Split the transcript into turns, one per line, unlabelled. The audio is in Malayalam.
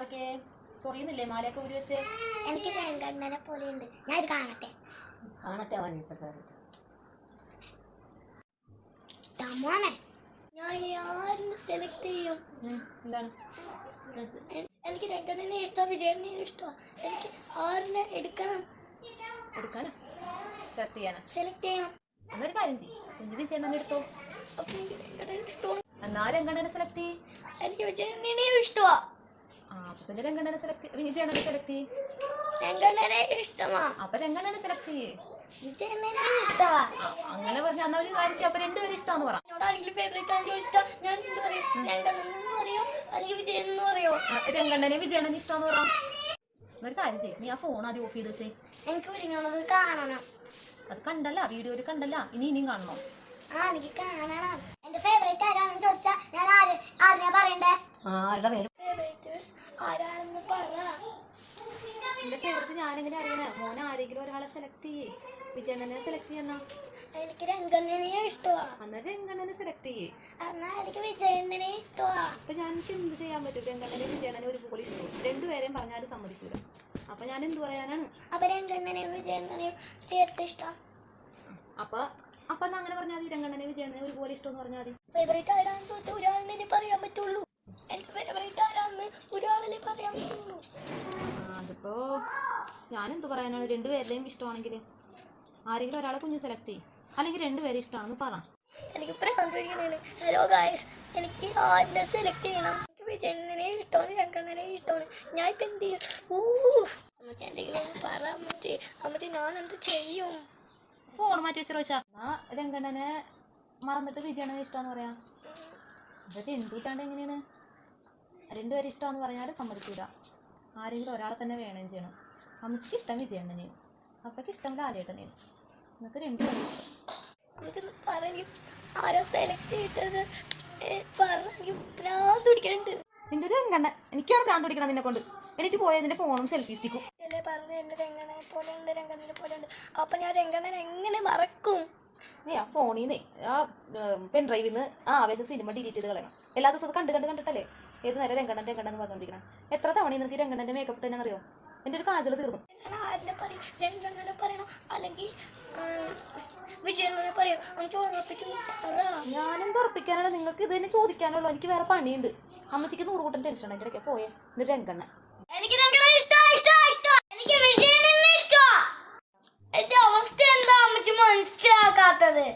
ആർക്കേ ചൊറിയുന്നില്ലേ മാലയൊക്കെ ഊരി വെച്ച്?
എനിക്ക് വെങ്കണ്ണനെ പോലെയുണ്ട്. ഞാൻ ഇത് കാണട്ടെ.
കാണട്ടെ വന്നിട്ട്
തമോനെ ഞാൻ ആരും സെലക്ട് ചെയ്യും.
എന്താണ്?
എനിക്ക് രംഗണ്ണനെ ഇഷ്ടം വിജയനെ ഇഷ്ടം. എനിക്ക് ആരെ എടുക്കണം.
എടുക്കാനോ? സെലക്ട് ചെയ്യാനോ?
സെലക്ട് ചെയ്യണം.
എന്നൊരു കാര്യം ചെയ്യും. വിജയനെ എടുത്തോ?
അപ്പൊ എനിക്ക് രംഗണ്ണനെ ഇഷ്ടമാണ്.
എന്നാലും രംഗണ്ണനെ സെലക്ട് ചെയ്യും.
എനിക്ക് വിജയനെയും ഇഷ്ടമാ
ആ അപ്പൊ പിന്നെ രംഗണ്ണനെ സെലക്ട് വിജയണ്ണനെ സെലക്ട് ചെയ്യ്.
രംഗണ്ണനെ ഇഷ്ടമാ.
അപ്പൊ രംഗണ്ണനെ സെലക്ട് ചെയ്യേ.
വിജയനെ ഇഷ്ടമാ.
അങ്ങനെ പറഞ്ഞ അന്ന ഒരു കാര്യം. അപ്പൊ രണ്ടുപേരും ഇഷ്ടമാന്ന് പറ.
എന്നോട് ആരെങ്കിലും ഫേവറേറ്റ് ആണെന്ന് ചോദിച്ചാൽ ഞാൻ എന്ത് പറയും? രംഗണ്ണെന്ന് പറയോ? അല്ലെങ്കിൽ വിജയൻ എന്ന് പറയോ?
ആ, രംഗണ്ണനെ വിജയണ്ണനെ ഇഷ്ടമാന്ന് പറ. ഒരു കാര്യം ചെയ്യും. നീ ആ ഫോൺ ആദ്യം ഓഫ് ചെയ്ത് വെച്ചേ.
എനിക്ക് ഒരുങ്ങണത് കാണണം.
അത് കണ്ടല്ല വീഡിയോയിൽ കണ്ടല്ല. ഇനി ഇനിയും കാണണോ?
ആ എനിക്ക് കാണണം. എന്റെ ഫേവറേറ്റ് ആരാണെന്ന് ചോദിച്ചാ ഞാൻ ആര് ആരെയാ പറയണ്ടേ?
ആരുടെ പേര്?
ആരാണെന്ന് പറ.
എന്റെ ഫേവറേറ്റ് ഞാനെങ്ങനെ അറിയണേ? മോൻ ആരെങ്കിലും ഒരാളെ സെലക്ട് ചെയ്യേ. വിജയണ്ണനെ സെലക്ട് ചെയ്യണോ?
എനിക്ക് രംഗണ്ണനെ ഇഷ്ടമാ
അന്നേരം രംഗണ്ണനെ സെലക്ട് ചെയ്യേ.
എന്നാ എനിക്ക് വിജയണ്ണനെ ഇഷ്ടമാ
അപ്പൊ ഞാൻ എനിക്ക് എന്ത് ചെയ്യാൻ പറ്റും? രംഗണ്ണനെ വിജയണ്ണനെ ഒരുപോലെ ഇഷ്ടവും. രണ്ടുപേരെയും പറഞ്ഞാലും സമ്മതിക്കൂല. അപ്പൊ ഞാൻ എന്ത് പറയാനാണ്?
അപ്പൊ രംഗണ്ണനെയും വിജയണ്ണനെയും ചേർത്ത് ഇഷ്ടം.
അപ്പൊ അപ്പൊ അങ്ങനെ പറഞ്ഞാൽ മതി? രംഗണ്ണനെ വിജയണ്ണനെ ഒരുപോലെ ഇഷ്ടം എന്ന് പറഞ്ഞാൽ മതി.
ഫേവറേറ്റ് ആരാണെന്ന് ചോദിച്ചാൽ ഒരാളിനെ പറയാൻ എന്റെ ഫേവറേറ്റ് ആരാന്ന് ഒരാളിനെ പറയാൻ പറ്റുള്ളൂ
ആ, ഞാനെന്ത് പറയാനാണ്? രണ്ടുപേരുടെയും ഇഷ്ടമാണെങ്കിൽ ആരെങ്കിലും ഒരാളെ കുഞ്ഞ് സെലക്ട് ചെയ്യും. അല്ലെങ്കിൽ രണ്ടുപേരെ ഇഷ്ടമാണെന്ന് പറ.
എനിക്ക് ഹലോ ഗായ്സ് എനിക്ക് ആരിനെ സെലക്ട് ചെയ്യണം. വിജയണ്ണനെ ഇഷ്ടമാണ് ശങ്കരനെ ഇഷ്ടമാണ്. ഞാൻ ഇപ്പം എന്ത് ചെയ്യും? അമ്മച്ചി എന്തെങ്കിലും ഒന്ന് പറ അമ്മച്ചി. അമ്മച്ചി ഞാൻ എന്ത് ചെയ്യും?
ഫോൺ മാറ്റി വെച്ചു ചോദിച്ചാ. എന്നാ രംഗണ്ണനെ മറന്നിട്ട് വിജയണ്ണനെ ഇഷ്ടമാന്ന് പറയാം. അതൊക്കെ എന്ത് കിട്ടാണ്ട് എങ്ങനെയാണ്? രണ്ടുപേരും ഇഷ്ടമാന്ന് പറഞ്ഞാൽ സമ്മതിക്കൂല. ആരെങ്കിലും ഒരാളെ തന്നെ വേണം ചെയ്യണം. അമ്മച്ചിക്ക് ഇഷ്ടം വിജയണ്ണനെയും അപ്പൊക്ക് ഇഷ്ടം ലാലേട്ടനെയും നിങ്ങൾക്ക് രണ്ടുപേരും ഇഷ്ടം
പറയും. ആരാ സെലക്ട് ചെയ്തത്? പറഞ്ഞു ഭ്രാന്ത് പിടിക്കലുണ്ട്
നിന്റെ ഒരു രംഗണ്ണ എനിക്കാണ് ഭ്രാന്ത് പിടിക്കണം നിന്നെ കൊണ്ട്. എനിക്ക് പോയതിന്റെ ഫോണും സെൽഫി സ്റ്റിക്കും
ചില പറഞ്ഞു എന്റെ രംഗണ്ണനെ പോലെ ഉണ്ട് രംഗണ്ണനെ പോലെ ഉണ്ട് അപ്പം ഞാൻ രംഗണ്ണനെ എങ്ങനെ മറക്കും?
നീ ആ ഫോണിൽ നിന്ന് ആ പെൻ ഡ്രൈവിൽ നിന്ന് ആ ആവേശ സിനിമ ഡിലീറ്റ് ചെയ്ത് കളയണം. എല്ലാ ദിവസവും കണ്ട് കണ്ട് കണ്ടിട്ടല്ലേ? ഏത് നേരം രംഗണ്ണൻ രംഗണ്ണൻ എന്ന് പറഞ്ഞുകൊണ്ടിരിക്കണം എത്ര തവണ നിനക്ക് രംഗണ്ണന്റെ മേക്കപ്പ് തന്നെ അറിയോ എന്റെ ഒരു കാജൽ തീർന്നു.
ഞാനും പറയും. പറയും
ഉറപ്പിക്കാനാണ്? നിങ്ങൾക്ക് ഇത് തന്നെ ചോദിക്കാനുള്ളൂ. എനിക്ക് വേറെ പണിയുണ്ട്. അമ്മച്ചിക്ക് നൂറ് കൂട്ടം ടെൻഷൻ ഉണ്ട് ഇടയ്ക്ക് പോയേ. എന്നിട്ട് രംഗണ്ണൻ.
എനിക്ക് എനിക്ക് എന്റെ അവസ്ഥ എന്താ? അമ്മച്ചി മനസ്സിലാക്കാത്തത്.